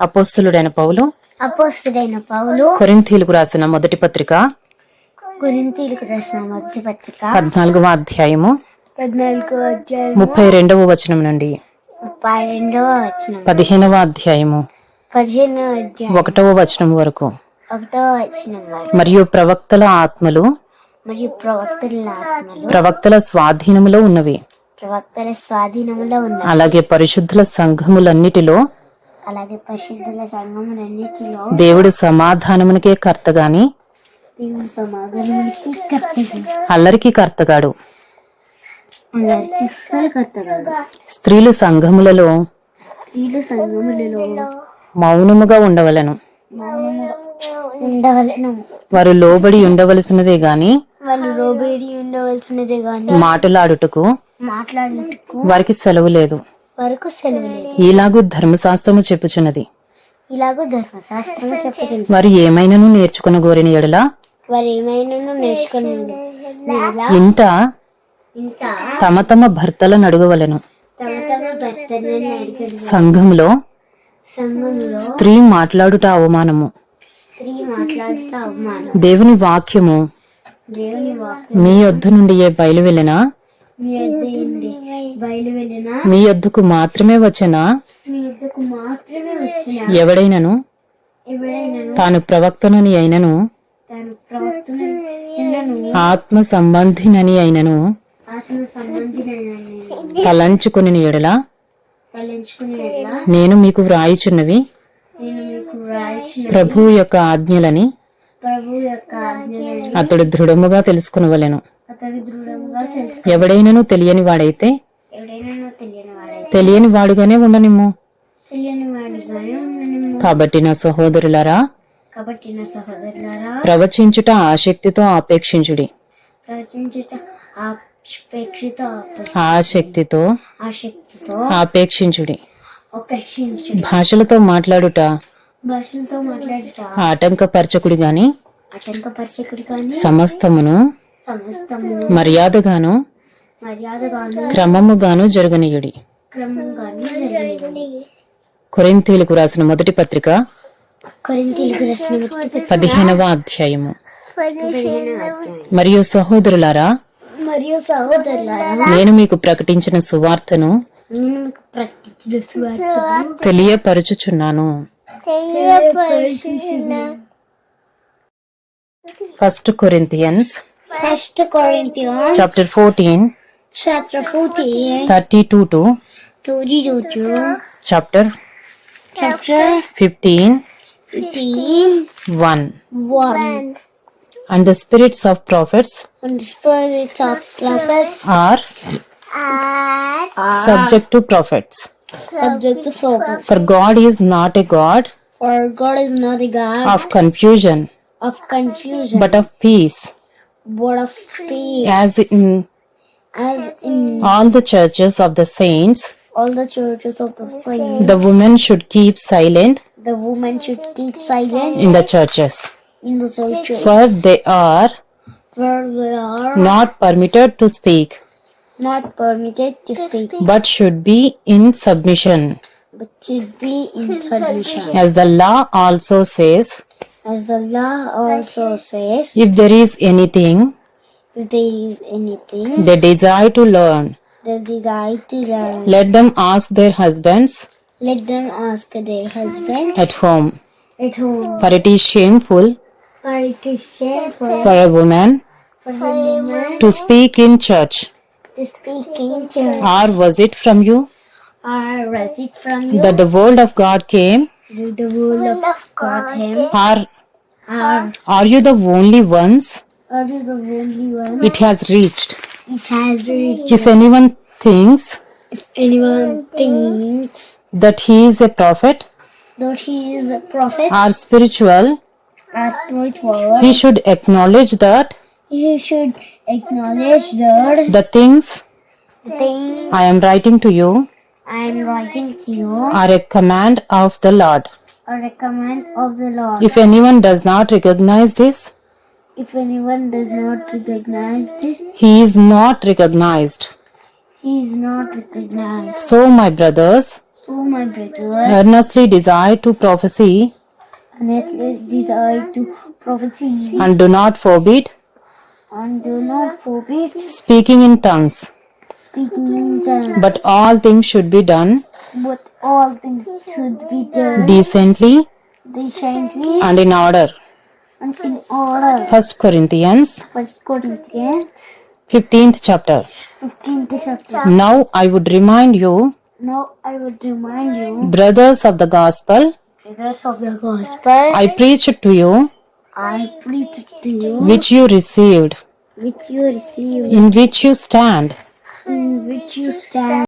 అపోస్తులుడైన పౌలు అపోస్తుడైన పౌలు కొరింథీలకు రాసిన మొదటి పత్రిక గురింతీలకు రాసిన మొదటి పత్రిక పద్నాలుగవ అధ్యాయము పద్నాలుగో అధ్యాయం ముప్పై రెండవ వచనం నుండి. ముప్పై రెండవ వచనం పదిహేనవ అధ్యాయము పదిహేనవ అధ్యాయం ఒకటవ వచనం వరకు. ఒకటవ వచనం వరకు. మరియు ప్రవక్తల ఆత్మలు మరియు ప్రవక్తల ఆత్మలు ప్రవక్తల స్వాధీనములో ఉన్నవి. ప్రవక్తల స్వాధీనములో ఉన్నాయి అలాగే పరిశుద్ధుల సంఘములన్నిటిలో అలాగే పరిశుద్ధుల సంఘములన్నిటిలో దేవుడు సమాధానమునికే కర్తగాని దేవుడు సమాధానానికి కర్తగా అల్లరికి కర్తగాడు. అందరికి అస్సలు కర్తగాడు. స్త్రీలు సంఘములలో స్త్రీలు సంఘములలో మౌనముగా ఉండవలను. మౌనముగా ఉండవలను. వారు లోబడి ఉండవలసినదే గాని వాళ్ళు రోబేడి ఉండవలసినదే గాని మాటలాడుటకు మాట్లాడేందుకు వారికి సెలవు లేదు. వరకు సెలవు ఈలాగు ధర్మశాస్త్రము చెప్పుచున్నది. ఇలాగూ ధర్మశాస్త్రం చెప్పుతుంది వారు ఏమైనను నేర్చుకున్న గోరిన ఎడల? వారు నేర్చుకుని? ఇంట తమ తమ భర్తలను అడుగవలెను. సంఘంలో స్త్రీ మాట్లాడుట అవమానము. దేవుని వాక్యము మీ యొద్ద నుండి ఏ బయలు వెళ్ళినా మీ యొద్ద నుండి బయలు వెళ్ళిన? మీ యొద్దకు మాత్రమే వచ్చిన? ఎవడైనను? తాను ప్రవక్తనని అయినను? ఆత్మ సంబంధినని అయినను? తలంచుకుని ఎడల? నేను మీకు వ్రాయిచున్నవి? ప్రభువు యొక్క ఆజ్ఞలని? ప్రభు యొక్క ఆజ్ఞలను. అతడు దృఢముగా తెలుసుకునవలెను. ఎవడైనను తెలియని వాడైతే ఎవడైనా తెలియని వాడైతే తెలియని వాడుగానే ఉండనిమ్ము. కాబట్టి నా సహోదరులారా ప్రవచించుట ఆసక్తితో ఆపేక్షించుడి. ఆసక్తితో ఆపేక్షించుడి. భాషలతో మాట్లాడుట ఆటంకపరచకుడి గాని సమస్తమును మర్యాదగాను క్రమముగాను జరగనీయుడి. కొరింథీలకు రాసిన మొదటి పత్రిక కొరింతీలకు పదిహేనవ అధ్యాయము. మరియు సహోదరులారా మరియు సహోదరులారా నేను మీకు ప్రకటించిన సువార్తను తెలియపరచుచున్నాను. First Corinthians First Corinthians chapter 14 chapter 14 32 to 32 to chapter chapter 15 15 1 1 and the spirits of prophets and the spirits of prophets are are subject to prophets. Subject to prophets. For God is not a God for God is not a God of confusion of confusion but of peace. What a feast! As in, as in all the churches of the saints, all the churches of the saints, the women should keep silent. The women should keep silent in the churches. In the churches, for they are, for they are not permitted to speak. Not permitted to speak, but should be in submission. But should be in submission, as the law also says. As the law also says, if there is anything if there is anything they desire to learn, they desire to learn, let them ask their husbands let them ask their husbands at home. at home. For it is shameful For it is shameful for a woman for a woman to speak in church. to speak in church. Or was it from you Or was it from you that the word of God came? Did the word of God him? Or Or are you the only ones are you the only one it has reached? it has reached? If anyone thinks If anyone thinks that he is a prophet that he is a prophet or spiritual, or spiritual, he should acknowledge that he should acknowledge that the things the things I am writing to you I am writing to you are a command of the Lord. are a command of the Lord. If anyone does not recognize this, If anyone does not recognize this, he is not recognized. he is not recognized. So, my brothers, So, my brothers, earnestly desire to prophesy honestly desire to prophesy and do not forbid and do not forbid speaking in tongues. Speaking. But all things should be done But all things should be done decently decently and in order. and in order. 1 Corinthians First Corinthians 15th chapter. 15th chapter. Now I would remind you, Now I would remind you, brothers of the gospel, brothers of the gospel, I preached to you I preached to you, which you received, which you received, in which you stand, reduce stand?